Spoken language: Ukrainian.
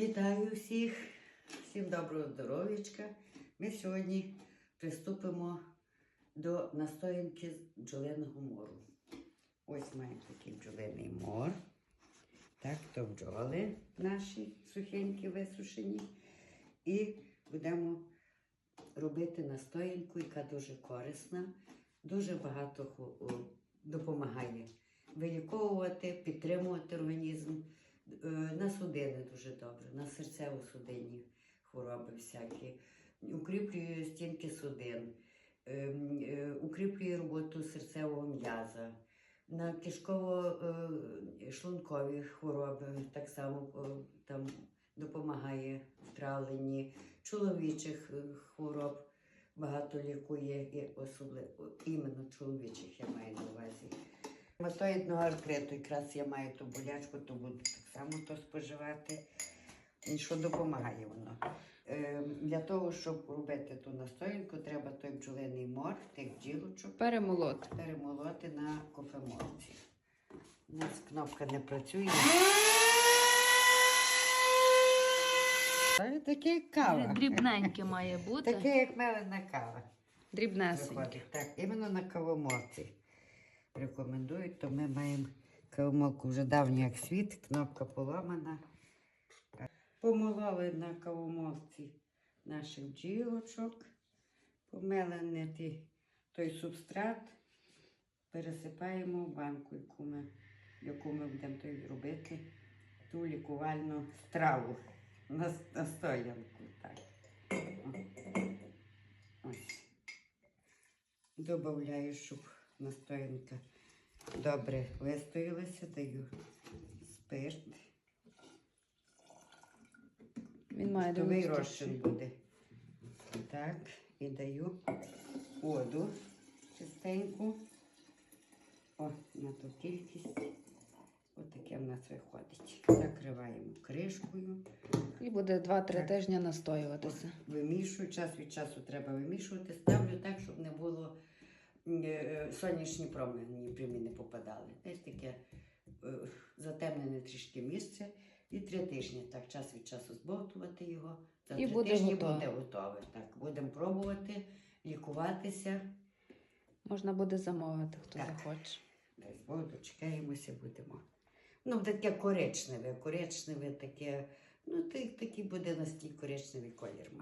Вітаю всіх, всім доброго здоров'ячка. Ми сьогодні приступимо до настоянки з бджолиного мору. Ось маємо такий бджолиний мор. Так, то бджоли наші сухенькі, висушені. І будемо робити настоянку, яка дуже корисна, дуже багато допомагає виліковувати, підтримувати організм. Е, На судини дуже добре, на серцево-судинні хвороби всякі, укріплює стінки судин, ем, е, укріплює роботу серцевого м'яза, на кишково-шлункові хвороби так само е, там допомагає в травленні, чоловічих е, хвороб багато лікує, і особливо іменно чоловічих я маю на увазі. Матоїдного артриту, якраз я маю ту болячку, то буду так само то споживати. І що допомагає воно. Е, для того, щоб робити ту настоянку, треба той бджолиний мор, тих бджілочок Перемолоти. перемолоти на кофемолці. У нас кнопка не працює. Це таке як кава. Дрібненьке має бути. Таке, як мелена кава. Дрібнесеньке. Виходить. Так, іменно на кавомолці. Рекомендують, то ми маємо кавомолку вже давню як світ, кнопка поламана. Помололи на кавомолці наших бджілочок, помелений той субстрат, пересипаємо в банку, яку ми, яку ми будемо той робити, ту лікувальну страву на, на стоянку. Так. Ось. Добавляю, щоб настоянка добре вистоялася, даю спирт. Він має Товий розчин буде. Так, і даю воду чистеньку. О, на ту кількість. Отаке в нас виходить. Закриваємо кришкою. І буде 2-3 тижні настоюватися. Вимішую, час від часу треба вимішувати. Ставлю так, щоб не було сонячні промені прямі не попадали. Десь таке е, затемнене трішки місце. І три тижні так час від часу збовтувати його. За І три буде тижні готове. буде готове. Так, будемо пробувати, лікуватися. Можна буде замовити, хто Так. захоче. Десь Бог дочекаємося, будемо. Ну, таке коричневе, коричневе таке. Ну, так- такий буде настільки коричневий колір має.